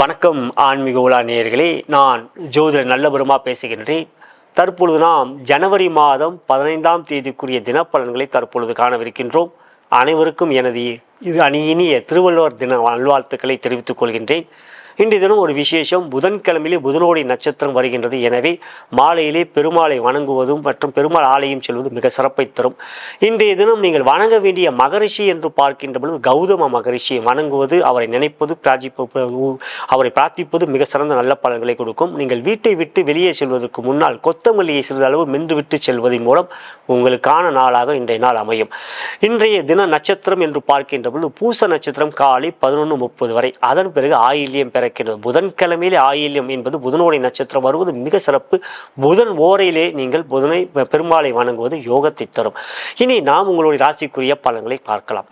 வணக்கம் ஆன்மீக உலா நேயர்களே. நான் ஜோதிடர் நல்லபெருமா பேசுகின்றேன். தற்பொழுது நாம் ஜனவரி மாதம் பதினைந்தாம் தேதிக்குரிய தினப்பலன்களை தற்பொழுது காணவிருக்கின்றோம். அனைவருக்கும் எனது இது அணியினிய திருவள்ளுவர் தின நல்வாழ்த்துக்களை தெரிவித்துக் கொள்கின்றேன். இன்றைய தினம் ஒரு விசேஷம். புதன்கிழமையிலே புதனோடி நட்சத்திரம் வருகின்றது. எனவே மாலையிலே பெருமாளை வணங்குவதும் மற்றும் பெருமாள் ஆலயம் செல்வது மிக சிறப்பை தரும். இன்றைய தினம் நீங்கள் வணங்க வேண்டிய மகரிஷி என்று பார்க்கின்ற பொழுது கௌதம மகரிஷியை வணங்குவது அவரை நினைப்பது அவரை பிரார்த்திப்பது மிக சிறந்த நல்ல பலன்களை கொடுக்கும். நீங்கள் வீட்டை விட்டு வெளியே செல்வதற்கு முன்னால் கொத்தமல்லியை சிறிதளவு மென்று விட்டு செல்வதன் மூலம் உங்களுக்கான நாளாக இன்றைய நாள் அமையும். இன்றைய தின நட்சத்திரம் என்று பார்க்கின்ற பொழுது பூச நட்சத்திரம் காலை பதினொன்று முப்பது வரை. அதன் பிறகு ஆயில்யம் இருக்கிறது புதன்கிழமையிலே ஆயில்யம் என்பது புதனுடைய நட்சத்திரம் வருவது மிக சிறப்பு. புதன் ஓரையிலே நீங்கள் புதனை பெருமாளை வணங்குவது யோகத்தை தரும். இனி நாம் உங்களுடைய ராசிக்குரிய பலன்களை பார்க்கலாம்.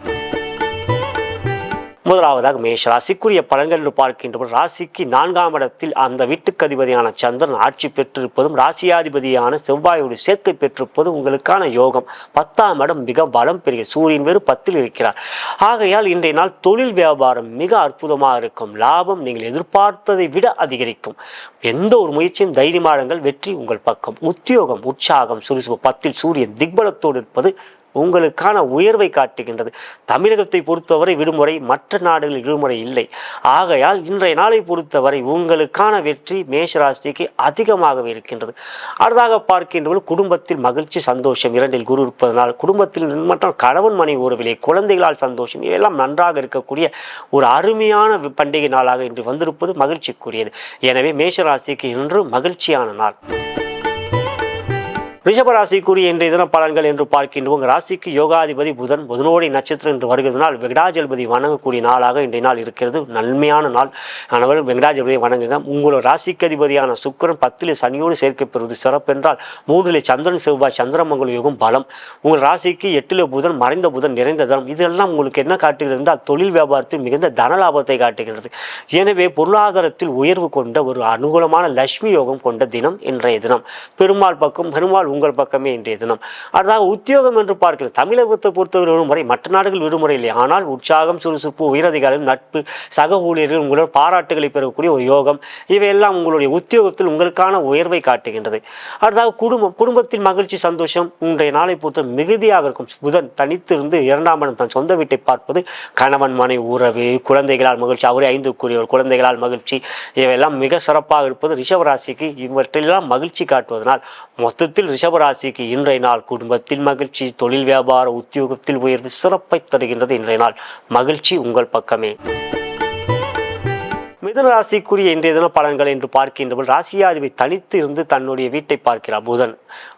முதலாவதாக மேஷ ராசிக்குரிய பலன்கள் என்று பார்க்கின்றபோது ராசிக்கு நான்காம் இடத்தில் அந்த வீட்டுக்கு அதிபதியான சந்திரன் ஆட்சி பெற்றிருப்பதும் ராசியாதிபதியான செவ்வாயோடு சேர்க்கை பெற்றிருப்பதும் உங்களுக்கான யோகம். பத்தாம் இடம் மிக பலம் பெரிய சூரியன் வேறு பத்தில் இருக்கிறார். ஆகையால் இன்றைய நாள் தொழில் வியாபாரம் மிக அற்புதமாக இருக்கும். லாபம் நீங்கள் எதிர்பார்த்ததை விட அதிகரிக்கும். எந்த ஒரு முயற்சியும் தைரியமாடங்கள் வெற்றி உங்கள் பக்கம். உத்தியோகம் உற்சாகம் சுறுசுறுப்பு. பத்தில் சூரியன் திக்பலத்தோடு இருப்பது உங்களுக்கான உயர்வை காட்டுகின்றது. தமிழகத்தை பொறுத்தவரை விடுமுறை மற்ற நாடுகளில் விடுமுறை இல்லை. ஆகையால் இன்றைய நாளை பொறுத்தவரை உங்களுக்கான வெற்றி மேஷராசிக்கு அதிகமாகவே இருக்கின்றது. அடுத்ததாக பார்க்கின்றபோது குடும்பத்தில் மகிழ்ச்சி சந்தோஷம் இரண்டில் குரு இருப்பதனால் குடும்பத்தில் மற்றும் கணவன் மனைவி உறவிலே குழந்தைகளால் சந்தோஷம் இவையெல்லாம் நன்றாக இருக்கக்கூடிய ஒரு அருமையான பண்டிகை நாளாக இன்று வந்திருப்பது மகிழ்ச்சிக்குரியது. எனவே மேஷராசிக்கு இன்று மகிழ்ச்சியான நாள். ரிஷபராசிக்குரிய இன்றைய தின பலன்கள் என்று பார்க்கின்றோம். உங்கள் ராசிக்கு யோகாதிபதி புதன் புதனோடி நட்சத்திரம் என்று வருகிறதுனால் வெங்கடாஜலபதி வணங்கக்கூடிய நாளாக இன்றைய நாள் இருக்கிறது. நன்மையான நாள். அனைவரும் வெங்கடாஜலபதியை வணங்குங்க. உங்களோட ராசிக்கு அதிபதியான சுக்கிரன் பத்தில் சனியோடு சேர்க்கப்பெறுவது சிறப்பென்றால் மூன்றிலே சந்திரன் செவ்வாய் சந்திரமங்கல யோகம் பலம். உங்கள் ராசிக்கு எட்டிலே புதன் மறைந்த புதன் நிறைந்த தனம். இதெல்லாம் உங்களுக்கு என்ன காட்டுகிறது தொழில் வியாபாரத்தில் மிகுந்த தன லாபத்தை காட்டுகிறது. எனவே பொருளாதாரத்தில் உயர்வு கொண்ட ஒரு அனுகூலமான லட்சுமி யோகம் கொண்ட தினம் இன்றைய தினம். பெருமாள் பக்கம் பெருமாள் உங்கள் பக்கமே இன்றைய தினம். அடுத்ததாக உத்தியோகம் என்று பார்க்கிறது தமிழகத்தை பொறுத்தவரை விடுமுறை மற்ற நாடுகள் விடுமுறை இல்லை. ஆனால் உற்சாகம் சுறுசுறுப்பு உயரதிகாரம் நட்பு சக ஊழியர்கள் உங்களோட பாராட்டுகளை பெறக்கூடிய ஒரு யோகம். இவையெல்லாம் உங்களுடைய உத்தியோகத்தில் உங்களுக்கான உயர்வை காட்டுகின்றது. அடுத்ததாக குடும்பம் குடும்பத்தின் மகிழ்ச்சி சந்தோஷம் இன்றைய நாளை பொறுத்த மிகுதியாக இருக்கும். புதன் தனித்திருந்து இரண்டாம் இடம் தன் சொந்த வீட்டை பார்ப்பது கணவன் மனை உறவு குழந்தைகளால் மகிழ்ச்சி அவரே ஐந்துக்குரியவர் குழந்தைகளால் மகிழ்ச்சி. இவையெல்லாம் மிக சிறப்பாக இருப்பது ரிஷபராசிக்கு இவற்றெல்லாம் மகிழ்ச்சி காட்டுவதனால் மொத்தத்தில் ரிஷபராசிக்கு இன்றைய நாள் குடும்பத்தில் மகிழ்ச்சி தொழில் வியாபார உத்தியோகத்தில் உயர்வு சிறப்பை தருகின்றது இன்றைய நாள். மகிழ்ச்சி உங்கள் பக்கமே. மிதுன ராசிக்குரிய இன்றைய தின பலன்கள் என்று பார்க்கின்றபோது ராசியாதிபதி தனித்து இருந்து தன்னுடைய வீட்டை பார்க்கிறார் புதன்.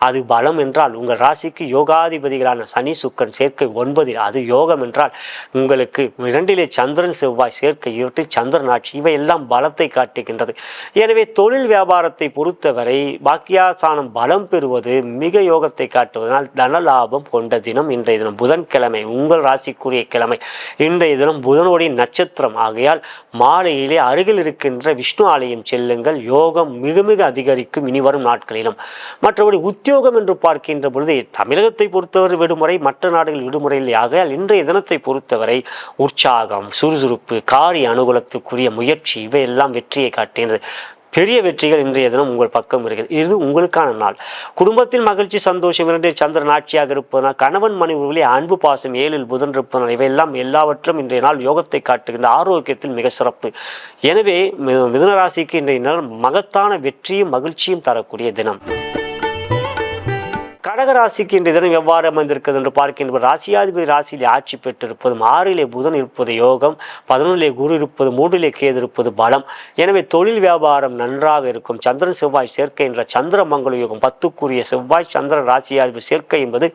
அது பலம் என்றால் உங்கள் ராசிக்கு யோகாதிபதிகளான சனி சுக்கரன் சேர்க்கை ஒன்பதில் அது யோகம் என்றால் உங்களுக்கு இரண்டிலே சந்திரன் செவ்வாய் சேர்க்கை இருட்டு சந்திரன் ஆட்சி இவை எல்லாம் பலத்தை காட்டுகின்றது. எனவே தொழில் வியாபாரத்தை பொறுத்தவரை பாக்கியாசானம் பலம் பெறுவது மிக யோகத்தை காட்டுவதனால் தன லாபம் கொண்ட தினம் இன்றைய தினம் புதன்கிழமை உங்கள் ராசிக்குரிய கிழமை. இன்றைய தினம் புதனுடைய நட்சத்திரம் ஆகையால் மாலையிலே அருகில் இருக்கின்ற விஷ்ணு ஆலயம் செல்லுங்கள். யோகம் மிக மிக அதிகரிக்கும் இனி வரும் நாட்களிலும். மற்றபடி உத்தியோகம் என்று பார்க்கின்ற பொழுது தமிழகத்தை பொறுத்தவரை விடுமுறை மற்ற நாடுகள் விடுமுறையில் ஆகையால் இன்றைய தினத்தை பொறுத்தவரை உற்சாகம் சுறுசுறுப்பு காரிய அனுகூலத்துக்குரிய முயற்சி இவையெல்லாம் வெற்றியை காட்டுகிறது பெரிய வெற்றிகள் இன்றைய தினம் உங்கள் பக்கம் இருக்கிறது இது உங்களுக்கான நாள். குடும்பத்தில் மகிழ்ச்சி சந்தோஷம் இரண்டு சந்திரன் ஆட்சியாக இருப்பதனால் கணவன் மனைவிகளே அன்பு பாசம் ஏழில் புதன் இருப்பதனால் இவையெல்லாம் எல்லாவற்றும் இன்றைய நாள் யோகத்தை காட்டுகின்ற ஆரோக்கியத்தில் மிக சிறப்பு. எனவே மி- இன்றைய நாள் மகத்தான வெற்றியும் மகிழ்ச்சியும் தரக்கூடிய தினம். கடகராசிக்கு இன்றைய தினம் எவ்வாறு அமைந்திருக்கிறது என்று பார்க்கின்ற ராசியாதிபதி ராசியிலே ஆட்சி பெற்றிருப்பதும் ஆறிலே புதன் இருப்பது யோகம் பதினொன்றிலே குரு இருப்பது மூன்றிலே கேது இருப்பது பலம். எனவே தொழில் வியாபாரம் நன்றாக இருக்கும். சந்திரன் செவ்வாய் சேர்க்கை என்ற சந்திரமங்கல யோகம் பத்துக்குரிய செவ்வாய் சந்திரன் ராசியாதிபதி சேர்க்கை என்பது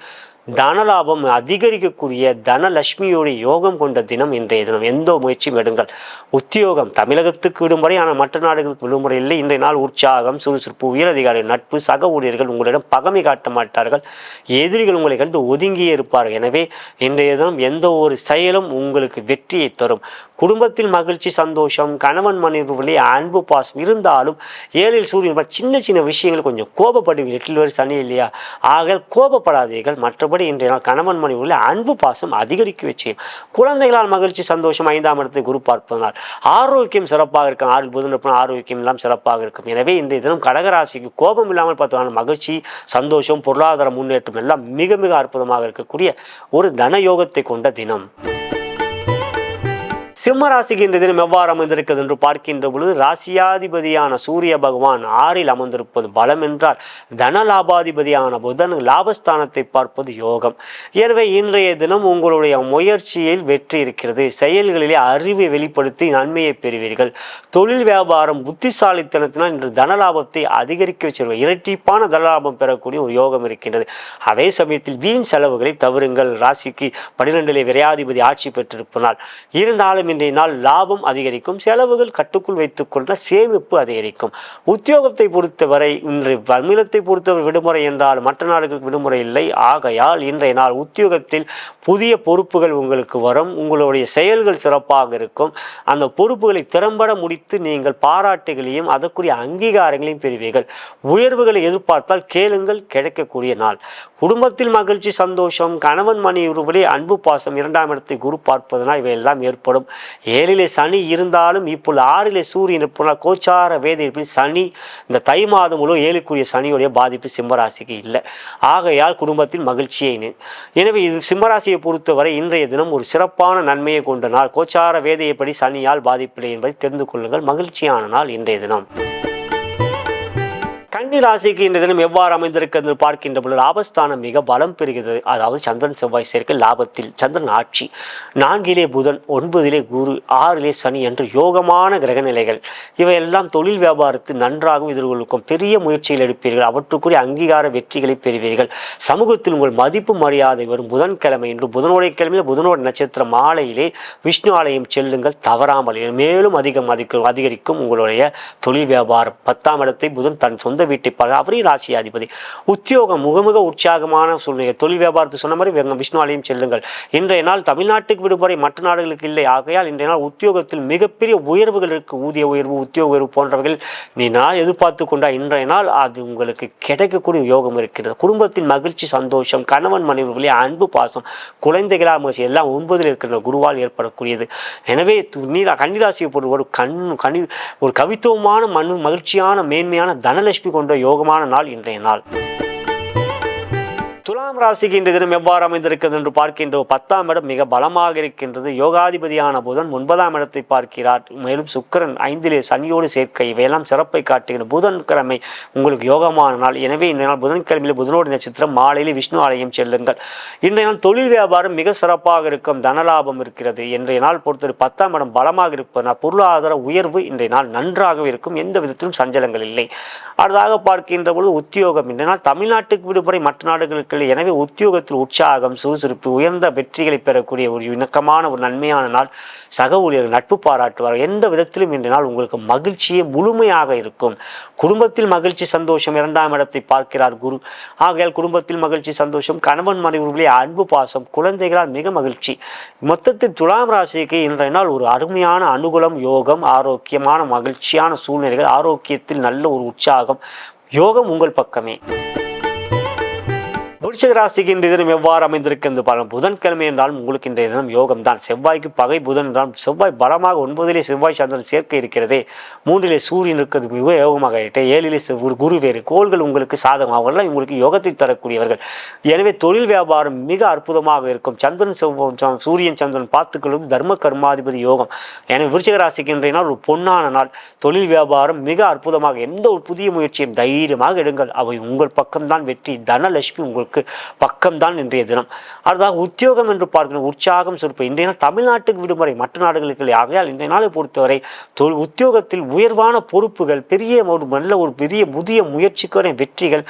தனலாபம் அதிகரிக்கக்கூடிய தனலட்சுமியோடைய யோகம் கொண்ட தினம் இன்றைய தினம். எந்த முயற்சியும் எடுங்கள். உத்தியோகம் தமிழகத்துக்கு விடுமுறை ஆனால் மற்ற நாடுகளுக்கு விடுமுறை இல்லை. இன்றைய நாள் உற்சாகம் சுறுசுறுப்பு உயரதிகாரி நட்பு சக ஊழியர்கள் உங்களிடம் பகமை காட்ட மாட்டார்கள். எதிரிகள் உங்களை கண்டு ஒதுங்கியே இருப்பார்கள். எனவே இன்றைய தினம் எந்த ஒரு செயலும் உங்களுக்கு வெற்றியை தரும். குடும்பத்தில் மகிழ்ச்சி சந்தோஷம் கணவன் மனைவிகளே அன்பு பாசம் இருந்தாலும் ஏழில் சூரியன் சின்ன சின்ன விஷயங்கள் கொஞ்சம் கோபப்படுவீர்கள். எட்டில் வரை சனி இல்லையா? ஆக கோபப்படாதீர்கள். மற்றபடி மற்றபடி இன்றைய நாள் கணவன் மணி உள்ள அன்பு பாசம் அதிகரிக்க செய்யும் குழந்தைகளால் மகிழ்ச்சி சந்தோஷம் ஐந்தாம் இடத்தை குரு பார்ப்பதனால் ஆரோக்கியம் சிறப்பாக இருக்கும். ஆறு புதன் ஆரோக்கியம் எல்லாம் சிறப்பாக இருக்கும். எனவே இன்றைய தினம் கடகராசிக்கு கோபம் இல்லாமல் பார்த்தோம்னா மகிழ்ச்சி சந்தோஷம் பொருளாதார முன்னேற்றம் எல்லாம் மிக மிக அற்புதமாக இருக்கக்கூடிய ஒரு தனயோகத்தை கொண்ட தினம். சிம்ம ராசிக்கு இன்று தினம் எவ்வாறு அமைந்திருக்கிறது என்று பார்க்கின்ற பொழுது ராசியாதிபதியான சூரிய பகவான் ஆறில் அமர்ந்திருப்பது பலம் என்றால் தன லாபாதிபதியான புதன் லாபஸ்தானத்தை பார்ப்பது யோகம். எனவே இன்றைய தினம் உங்களுடைய முயற்சியில் வெற்றி இருக்கிறது. செயல்களிலே அறிவை வெளிப்படுத்தி நன்மையை பெறுவீர்கள். தொழில் வியாபாரம் புத்திசாலித்தனத்தினால் இன்று தன லாபத்தை அதிகரிக்க வச்சிருவீர்கள் இரட்டிப்பான தன லாபம் பெறக்கூடிய ஒரு யோகம் இருக்கின்றது. அதே சமயத்தில் வீண் செலவுகளை தவறுங்கள். ராசிக்கு பன்னிரெண்டிலே விரையாதிபதி ஆட்சி பெற்றிருப்பனால் இருந்தாலும் இன்றைய நாள் லாபம் அதிகரிக்கும் செலவுகள் கட்டுக்குள் வைத்துக்கொண்ட சேமிப்பு அதிகரிக்கும். உத்தியோகத்தை பொறுத்தவரை இன்று தமிழத்தை பொறுத்தவரை விடுமுறை என்றால் மற்ற நாடுகளுக்கு விடுமுறை இல்லை. ஆகையால் இன்றைய நாள் உத்தியோகத்தில் புதிய பொறுப்புகள் உங்களுக்கு வரும். உங்களுடைய செயல்கள் சிறப்பாக இருக்கும். அந்த பொறுப்புகளை திறம்பட முடித்து நீங்கள் பாராட்டுகளையும் அதற்குரிய அங்கீகாரங்களையும் பெறுவீர்கள். உயர்வுகளை எதிர்பார்த்தால் கேளுங்கள் கிடைக்கக்கூடிய நாள். குடும்பத்தில் மகிழ்ச்சி சந்தோஷம் கணவன் மணி அன்பு பாசம் இரண்டாம் இடத்தை குரு பார்ப்பதனால் இவையெல்லாம் ஏற்படும். ஏழிலே சனி இருந்தாலும் இப்பொழுது ஆறிலே சூரியன் போனால் கோச்சார வேதி சனி இந்த தை மாதம் முழு ஏழுக்குரிய சனியுடைய பாதிப்பு சிம்மராசிக்கு இல்லை. ஆகையால் குடும்பத்தில் மகிழ்ச்சியை எனவே இது சிம்மராசியை பொறுத்தவரை இன்றைய தினம் ஒரு சிறப்பான நன்மையை கொண்ட நாள். கோச்சார வேதையப்படி சனியால் பாதிப்பில்லை என்பதை தெரிந்து கொள்ளுங்கள். மகிழ்ச்சியான நாள் இன்றைய தினம். கன்னி ராசிக்கு இந்த தினம் எவ்வாறு அமைந்திருக்கிறது என்று பார்க்கின்ற பொழுது லாபஸ்தானம் மிக பலம் பெறுகிறது. அதாவது சந்திரன் செவ்வாய் சேர்க்கை லாபத்தில் சந்திரன் ஆட்சி. நான்கிலே புதன் ஒன்பதிலே குரு ஆறிலே சனி என்று யோகமான கிரகநிலைகள் இவையெல்லாம் தொழில் வியாபாரத்தில் நன்றாகவும் எதிர்கொள்ளும் பெரிய முயற்சிகள் எடுப்பீர்கள். அவற்றுக்குரிய அங்கீகார வெற்றிகளை பெறுவீர்கள். சமூகத்தில் உங்கள் மதிப்பு மரியாதை வரும் புதன்கிழமை என்று புதனுடைய கிழமையில் புதனோட நட்சத்திரம் மாலையிலே விஷ்ணு ஆலயம் செல்லுங்கள். தவறாமல் மேலும் அதிகம் அதிகரிக்கும் உங்களுடைய தொழில் வியாபாரம். பத்தாம் இடத்தை புதன் தன் சொந்த வீட்டில் இரட்டிப்பாக அவரையும் ராசியாதிபதி. உத்தியோகம் முகமுக உற்சாகமான சூழ்நிலை. தொழில் வியாபாரத்தை சொன்ன மாதிரி வெங்க விஷ்ணு ஆலயம் செல்லுங்கள். இன்றைய நாள் தமிழ்நாட்டுக்கு விடுமுறை மற்ற நாடுகளுக்கு இல்லை. ஆகையால் இன்றைய நாள் உத்தியோகத்தில் மிகப்பெரிய உயர்வுகள் இருக்கு. ஊதிய உயர்வு உத்தியோக உயர்வு போன்றவர்கள் நீ நாள் எதிர்பார்த்து கொண்டா இன்றைய நாள் அது உங்களுக்கு கிடைக்கக்கூடிய யோகம் இருக்கிறது. குடும்பத்தின் மகிழ்ச்சி சந்தோஷம் கணவன் மனைவி அன்பு பாசம் குழந்தைகளாக மகிழ்ச்சி எல்லாம் ஒன்பதில் இருக்கின்ற குருவால் ஏற்படக்கூடியது. எனவே து- கன்னிராசியை பொறுத்த ஒரு கண் கனி ஒரு கவித்துவமான மனு மகிழ்ச்சியான மேன்மையான தனலட்சுமி கொண்ட யோகமான நாள் இன்றைய நாள். துலாம் ராசிக்கு இன்று தினம் எவ்வாறு அமைந்திருக்கிறது என்று பார்க்கின்றோம் பத்தாம் இடம் மிக பலமாக இருக்கின்றது. யோகாதிபதியான புதன் ஒன்பதாம் இடத்தை பார்க்கிறார். மேலும் சுக்கிரன் ஐந்திலே சனியோடு சேர்க்கை இவையெல்லாம் சிறப்பை காட்டுகின்ற புதன்கிழமை உங்களுக்கு யோகமான நாள் எனவே இந்த நாள் புதன்கிழமையில் புதனோடு நட்சத்திரம் மாலையில் விஷ்ணு ஆலயம் செல்லுங்கள். இன்றைய நாள் தொழில் வியாபாரம் மிக சிறப்பாக இருக்கும் தனலாபம் இருக்கிறது. இன்றைய நாள் பொறுத்தவரை பத்தாம் இடம் பலமாக இருப்பதனால் பொருளாதார உயர்வு இன்றைய நாள் நன்றாகவே இருக்கும் எந்த விதத்திலும் சஞ்சலங்கள் இல்லை. அடுத்ததாக பார்க்கின்ற பொழுது உத்தியோகம். இன்றைய நாள் தமிழ்நாட்டுக்கு விடுமுறை மற்ற நாடுகளுக்கு என எனவே உத்தியோகத்தில் உற்சாகம் சுறுசுறுப்பு உயர்ந்த வெற்றிகளை பெறக்கூடிய ஒரு இணக்கமான ஒரு நன்மையான நாள். சக ஊழியர்கள் நட்பு பாராட்டுவார் எந்த விதத்திலும் இன்றைய நாள் உங்களுக்கு மகிழ்ச்சியே முழுமையாக இருக்கும். குடும்பத்தில் மகிழ்ச்சி சந்தோஷம் இரண்டாம் இடத்தை பார்க்கிறார் குரு. ஆகையால் குடும்பத்தில் மகிழ்ச்சி சந்தோஷம் கணவன் மனைவிகளே அன்பு பாசம் குழந்தைகளால் மிக மகிழ்ச்சி. மொத்தத்தில் துலாம் ராசிக்கு இன்றைய நாள் ஒரு அருமையான அனுகூலம் யோகம் ஆரோக்கியமான மகிழ்ச்சியான சூழ்நிலைகள் ஆரோக்கியத்தில் நல்ல ஒரு உற்சாகம் யோகம் உங்கள் பக்கமே. விருச்சிக ராசிக்கு இன்றைய தினம் எவ்வாறு அமைந்திருக்கிறது பாருங்கள். புதன்கிழமை என்றாலும் உங்களுக்கு இன்றைய தினம் யோகம் தான் செவ்வாய்க்கு பகை புதன் என்றாலும் செவ்வாய் பலமாக ஒன்பதிலே செவ்வாய் சந்திரன் சேர்க்கை இருக்கிறதே. மூன்றிலே சூரியன் இருக்கிறது மிக யோகமாக ஆகிட்டே ஏழிலே ஒரு குரு வேறு. கோள்கள் உங்களுக்கு சாதகம். அவர்கள்லாம் உங்களுக்கு யோகத்தை தரக்கூடியவர்கள். எனவே தொழில் வியாபாரம் மிக அற்புதமாக இருக்கும். சந்திரன் செவ்வாய் சூரியன் சந்திரன் பார்த்துக்கொள்ளும் தர்ம கர்மாதிபதி யோகம். எனவே விருச்சிக ராசிக்கு இன்றைய நாள் ஒரு பொன்னான நாள். தொழில் வியாபாரம் மிக அற்புதமாக எந்த ஒரு புதிய முயற்சியும் தைரியமாக எடுங்கள். அவை உங்கள் பக்கம்தான். வெற்றி தனலட்சுமி உங்களுக்கு பக்கம்தான் இன்றைய தினம். அடுத்ததாக உத்தியோகம் என்று பார்க்கணும் உற்சாகம் சுருப்பு இன்றைய நாள் தமிழ்நாட்டுக்கு விடுமுறை. மற்ற நாடுகளுக்கு இல்லை ஆகையால் இன்றைய நாளை பொறுத்தவரை தொழில் உத்தியோகத்தில் உயர்வான பொறுப்புகள் பெரிய ஒரு நல்ல ஒரு பெரிய புதிய முயற்சிக்கான வெற்றிகள்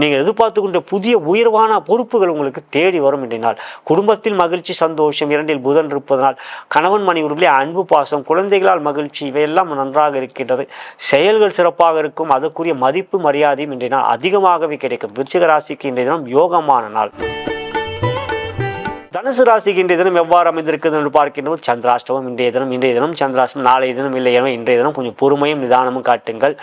நீங்கள் எதிர்பார்த்து கொண்ட புதிய உயர்வான பொறுப்புகள் உங்களுக்கு தேடி வரும் இன்றைய நாள். குடும்பத்தில் மகிழ்ச்சி சந்தோஷம் இரண்டில் புதன் இருப்பதனால் கணவன் மனைவர்களே அன்பு பாசம் குழந்தைகளால் மகிழ்ச்சி இவையெல்லாம் நன்றாக இருக்கின்றது. செயல்கள் சிறப்பாக இருக்கும். அதற்குரிய மதிப்பு மரியாதையும் இன்றைய நாள் அதிகமாகவே கிடைக்கும். விருச்சிக ராசிக்கு இன்றைய தினம் யோகமான நாள். தனுசு ராசிக்கு இன்றைய தினம் எவ்வாறு அமைந்திருக்குது என்று பார்க்கின்றோம் சந்திராஷ்டமம் இன்றைய தினம் இன்றைய தினம் சந்திராஷ்டமம் நாளைய தினம் இல்லை எனவே இன்றைய தினம் கொஞ்சம் பொறுமையும் நிதானமும் காட்டுங்கள்.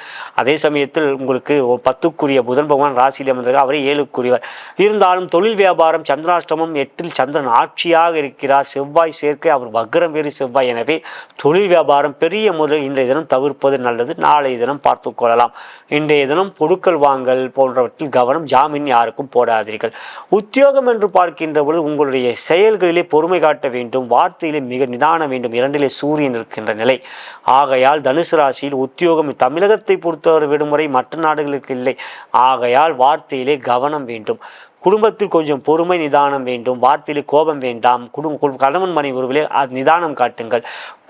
அதே சமயத்தில் உங்களுக்கு பத்துக்குரிய புதன் பகவான் ராசியில் அமைந்திருக்க அவரே ஏழுக்குரியவர். இருந்தாலும் தொழில் வியாபாரம் சந்திராஷ்டமம் எட்டில் சந்திரன் ஆட்சியாக இருக்கிறார். செவ்வாய் சேர்க்கை அவர் வக்ரம் வேறு செவ்வாய். எனவே தொழில் வியாபாரம் பெரிய முறையில் இன்றைய தினம் தவிர்ப்பது நல்லது. நாளைய தினம் பார்த்து கொள்ளலாம். இன்றைய தினம் பொருட்கள் வாங்கல் போன்றவற்றில் கவனம் ஜாமீன் யாருக்கும் போடாதீர்கள். உத்தியோகம் என்று பார்க்கின்ற பொழுது உங்களுடைய செயல்களிலே பொறுமை காட்ட வேண்டும் வார்த்தையிலே மிக நிதானம் வேண்டும் இரண்டிலே சூரியன் இருக்கின்ற நிலை. ஆகையால் தனுசு ராசியில் உத்தியோகம் தமிழகத்தை பொறுத்தவரை விடுமுறை மற்ற நாடுகளுக்கு இல்லை. ஆகையால் வார்த்தையிலே கவனம் வேண்டும். குடும்பத்தில் கொஞ்சம் பொறுமை நிதானம் வேண்டும். வார்த்தையில் கோபம் வேண்டாம். குடும்ப கணவன் மனை உறவிலே நிதானம் காட்டுங்கள்.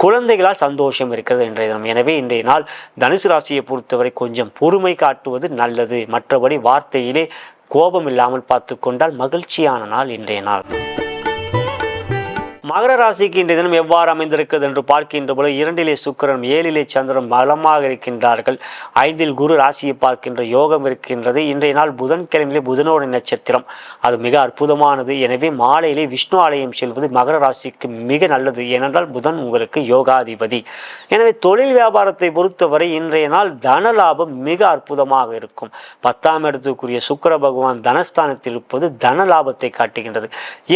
குழந்தைகளால் சந்தோஷம் இருக்கிறது இன்றைய தினம். எனவே இன்றைய நாள் தனுசு ராசியை பொறுத்தவரை கொஞ்சம் பொறுமை காட்டுவது நல்லது. மற்றபடி வார்த்தையிலே கோபம் இல்லாமல் பார்த்து கொண்டால் மகிழ்ச்சியான நாள் இன்றைய நாள். மகர ராசிக்கு இன்றைய தினம் எவ்வாறு அமைந்திருக்கிறது என்று பார்க்கின்ற போது இரண்டிலே சுக்கரன் ஏழிலே சந்திரன் பலமாக இருக்கின்றார்கள். ஐந்தில் குரு ராசியை பார்க்கின்ற யோகம் இருக்கின்றது. இன்றைய நாள் புதன்கிழமையிலே புதனோட நட்சத்திரம். அது மிக அற்புதமானது. எனவே மாலையிலே விஷ்ணு ஆலயம் செல்வது மகர ராசிக்கு மிக நல்லது. ஏனென்றால் புதன் உங்களுக்கு யோகாதிபதி. எனவே தொழில் வியாபாரத்தை பொறுத்தவரை இன்றைய நாள் தன லாபம் மிக அற்புதமாக இருக்கும். பத்தாம் இடத்துக்குரிய சுக்கர பகவான் தனஸ்தானத்தில் இருப்பது தன லாபத்தை காட்டுகின்றது.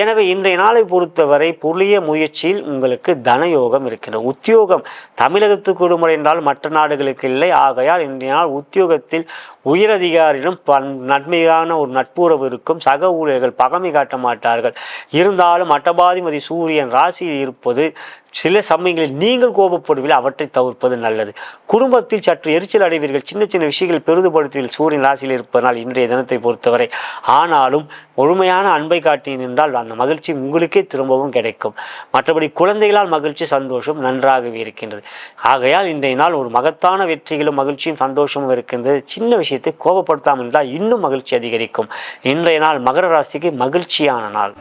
எனவே இன்றைய நாளை பொறுத்தவரை பொருள் புதிய முயற்சியில் உங்களுக்கு தனயோகம் இருக்கிறது. உத்தியோகம் தமிழகத்துக்கு விடுமுறை என்றால் மற்ற நாடுகளுக்கு இல்லை. ஆகையால் இன்றைய நாள் உத்தியோகத்தில் உயரதிகாரியிடம் பன் நன்மையான ஒரு நட்புறவு இருக்கும். சக ஊழியர்கள் பகமை காட்ட மாட்டார்கள். இருந்தாலும் அட்டபாதிமதி சூரியன் ராசியில் இருப்பது சில சமயங்களில் நீங்கள் கோபப்படுவீர்கள் அவற்றை தவிர்ப்பது நல்லது. குடும்பத்தில் சற்று எரிச்சல் அடைவீர்கள். சின்ன சின்ன விஷயங்கள் பெரிதுபடுத்துவீர்கள். சூரியன் ராசியில் இருப்பதனால் இன்றைய தினத்தை பொறுத்தவரை. ஆனாலும் முழுமையான அன்பை காட்டி நின்றால் அந்த மகிழ்ச்சி உங்களுக்கே திரும்பவும் கிடைக்கும். மற்றபடி குழந்தைகளால் மகிழ்ச்சி சந்தோஷம் நன்றாகவே இருக்கின்றது. ஆகையால் இன்றைய நாள் ஒரு மகத்தான வெற்றிகளும் மகிழ்ச்சியும் சந்தோஷமும் இருக்கின்றது. சின்ன விஷயத்தை கோபப்படுத்தாமல் இருந்தால் இன்னும் மகிழ்ச்சி அதிகரிக்கும். இன்றைய நாள் மகர ராசிக்கு மகிழ்ச்சியான நாள்.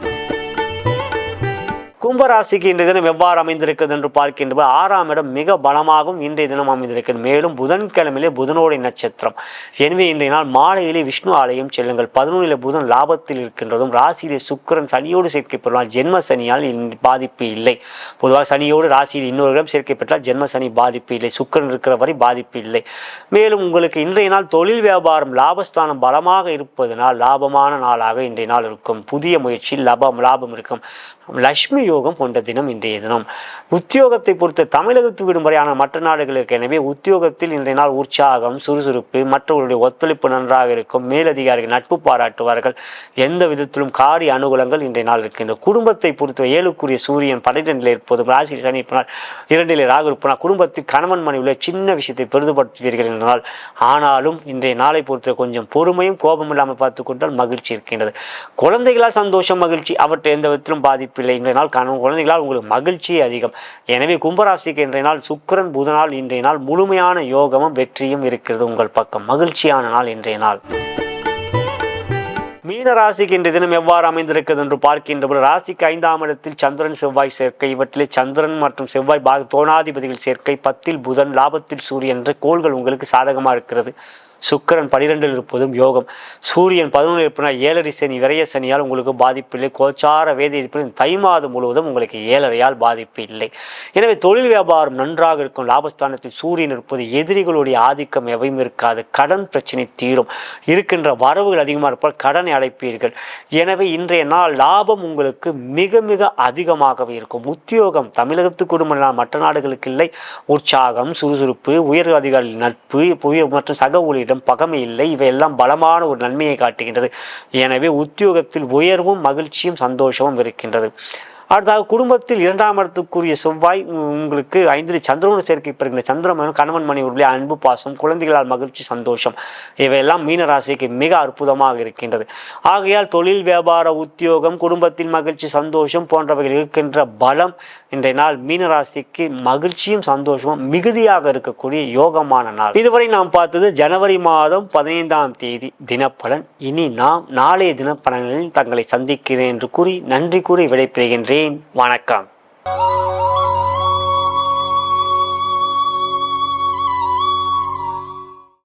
கும்பராசிக்கு இன்றைய தினம் எவ்வாறு அமைந்திருக்கிறது என்று பார்க்கின்ற ஆறாம் இடம் மிக பலமாகவும் இன்றைய தினம் அமைந்திருக்கிறது. மேலும் புதன்கிழமையிலே புதனோடைய நட்சத்திரம். எனவே இன்றைய நாள் மாலையிலே விஷ்ணு ஆலயம் செல்லுங்கள். பதினொன்றிலே புதன் லாபத்தில் இருக்கின்றதும் ராசியிலே சுக்கரன் சனியோடு சேர்க்கைப்படுவால் ஜென்ம சனியால் பாதிப்பு இல்லை. பொதுவாக சனியோடு ராசியில் இன்னொரு இடம் சேர்க்கப்பட்டால் ஜென்ம சனி பாதிப்பு இல்லை. சுக்கரன் இருக்கிற வரை பாதிப்பு இல்லை. மேலும் உங்களுக்கு இன்றைய நாள் தொழில் வியாபாரம் லாபஸ்தானம் பலமாக இருப்பதனால் லாபமான நாளாக இன்றைய நாள் இருக்கும். புதிய முயற்சியில் லாபம் லாபம் இருக்கும். லக்ஷ்மி யோகம் கொண்ட தினம் இன்றைய தினம். உத்தியோகத்தை பொறுத்த தமிழகத்து விடுமுறையான மற்ற நாடுகளுக்கு எனவே உத்தியோகத்தில் இன்றைய நாள் உற்சாகம் சுறுசுறுப்பு மற்றவர்களுடைய ஒத்துழைப்பு நன்றாக இருக்கும். மேலதிகாரிகள் நட்பு பாராட்டுவார்கள். எந்த விதத்திலும் காரிய அனுகூலங்கள் இன்றைய நாள் இருக்கின்ற. குடும்பத்தை பொறுத்த ஏழுக்குரிய சூரியன் பன்னிரெண்டில் இருப்பதும் ராசி சனி இரண்டிலே ராகு இருப்பனால் குடும்பத்தில் கணவன் மனைவி உள்ள சின்ன விஷயத்தை பெரிதுபடுத்துவீர்கள் என்றால் ஆனாலும் இன்றைய நாளை பொறுத்த கொஞ்சம் பொறுமையும் கோபம் இல்லாமல் பார்த்து கொண்டால் மகிழ்ச்சி இருக்கின்றது. குழந்தைகளால் சந்தோஷம் மகிழ்ச்சி. அவற்றை எந்த விதத்திலும் பாதிப்பு பிள்ளை இன்றைய நாள் கணவன் குழந்தைகளால் உங்களுக்கு மகிழ்ச்சியே அதிகம். எனவே கும்பராசிக்கு இன்றைய நாள் சுக்கரன் புதனால் இன்றைய நாள் முழுமையான யோகமும் வெற்றியும் இருக்கிறது உங்கள் பக்கம். மகிழ்ச்சியான நாள் இன்றைய நாள். மீன ராசிக்கு இன்றைய தினம் எவ்வாறு அமைந்திருக்கிறது என்று பார்க்கின்றபோது ராசிக்கு ஐந்தாம் இடத்தில் சந்திரன் செவ்வாய் சேர்க்கை. இவற்றிலே சந்திரன் மற்றும் செவ்வாய் பாக தோணாதிபதிகள் சேர்க்கை. பத்தில் புதன் லாபத்தில் சூரியன் என்ற கோள்கள் உங்களுக்கு சாதகமாக இருக்கிறது. சுக்கரன் பனிரெண்டில் இருப்பதும் யோகம். சூரியன் பதினொன்று இருப்பினால் ஏழரை சனி விரைய சனியால் உங்களுக்கு பாதிப்பு இல்லை. கோச்சார வேதி இருப்பின் தை மாதம் முழுவதும் உங்களுக்கு ஏழரையால் பாதிப்பு இல்லை. எனவே தொழில் வியாபாரம் நன்றாக இருக்கும். லாபஸ்தானத்தில் சூரியன் இருப்பது எதிரிகளுடைய ஆதிக்கம் எவையும் இருக்காது. கடன் பிரச்சனை தீரும். இருக்கின்ற வரவுகள் அதிகமாக இருப்பால் கடனை அடைப்பீர்கள். எனவே இன்றைய நாள் லாபம் உங்களுக்கு மிக மிக அதிகமாகவே இருக்கும். உத்தியோகம் தமிழகத்து குடும்ப மற்ற நாடுகளுக்கு இல்லை. உற்சாகம் சுறுசுறுப்பு உயர் அதிகாரி நட்பு மற்றும் சக ஊழியர் அவரிடம் பகமை இல்லை. இவையெல்லாம் பலமான ஒரு நன்மையை காட்டுகின்றது. எனவே உத்தியோகத்தில் உயர்வும் மகிழ்ச்சியும் சந்தோஷமும் இருக்கின்றது. அடுத்தாக குடும்பத்தில் இரண்டாம் இடத்துக்குரிய செவ்வாய் உங்களுக்கு ஐந்தில் சந்திரனோடு சேர்க்கை பெறுகிற சந்திரமனும் கணவன் மணி உள்ள அன்பு பாசம் குழந்தைகளால் மகிழ்ச்சி சந்தோஷம். இவையெல்லாம் மீனராசிக்கு மிக அற்புதமாக இருக்கின்றது. ஆகையால் தொழில் வியாபார உத்தியோகம் குடும்பத்தில் மகிழ்ச்சி சந்தோஷம் போன்றவைகள் இருக்கின்ற பலம் இன்றைய நாள் மீனராசிக்கு மகிழ்ச்சியும் சந்தோஷமும் மிகுதியாக இருக்கக்கூடிய யோகமான நாள். இதுவரை நாம் பார்த்தது ஜனவரி மாதம் பதினைந்தாம் தேதி தினப்பலன். இனி நாம் நாளைய தினப்பலன்களில் தங்களை சந்திக்கிறேன் என்று கூறி நன்றி கூறி விடைபெறுகின்றேன். நன்றி வணக்கம்